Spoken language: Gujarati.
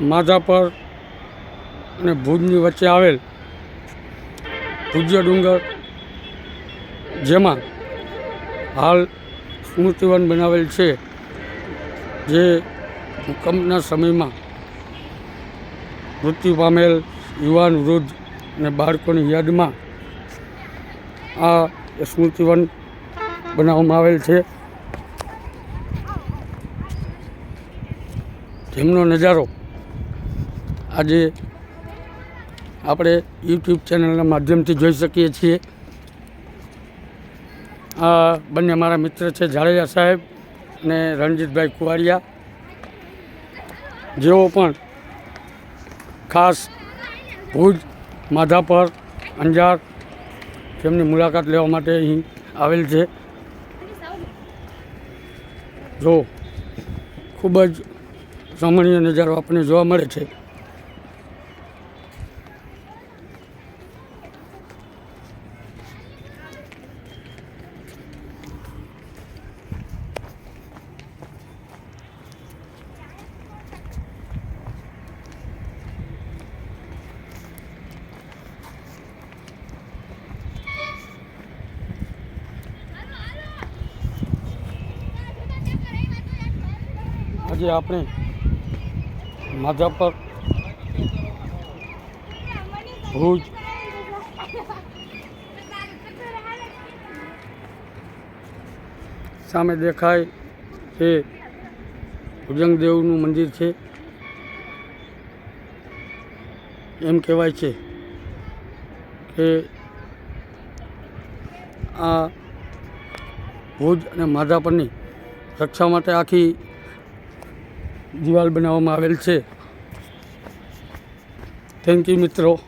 માધાપર અને ભુજની વચ્ચે આવેલ પૂજ્ય ડુંગર, જેમાં હાલ સ્મૃતિવન બનાવેલ છે, જે ભૂકંપના સમયમાં મૃત્યુ પામેલ યુવાન, વૃદ્ધ અને બાળકોની યાદમાં આ સ્મૃતિવન બનાવવામાં આવેલ છે. જેમનો નજારો આજે આપણે યુટ્યુબ ચેનલના માધ્યમથી જોઈ શકીએ છીએ. આ બંને મારા મિત્ર છે જાડેજા સાહેબ અને રણજીતભાઈ કુવાડિયા. જેઓ પણ ખાસ ભુજ, માધાપર, અંજાર તેમની મુલાકાત લેવા માટે અહીં આવેલ છે. જો ખૂબ જ રમણીય નજારો આપણને જોવા મળે છે. આજે આપણે માધાપર ભુજ સામે દેખાય એ ભુજંગદેવનું મંદિર છે. એમ કહેવાય છે કે આ ભુજ અને માધાપરની રક્ષા માટે આખી દિવાલ બનાવવામાં આવેલ છે. થેન્ક યુ મિત્રો.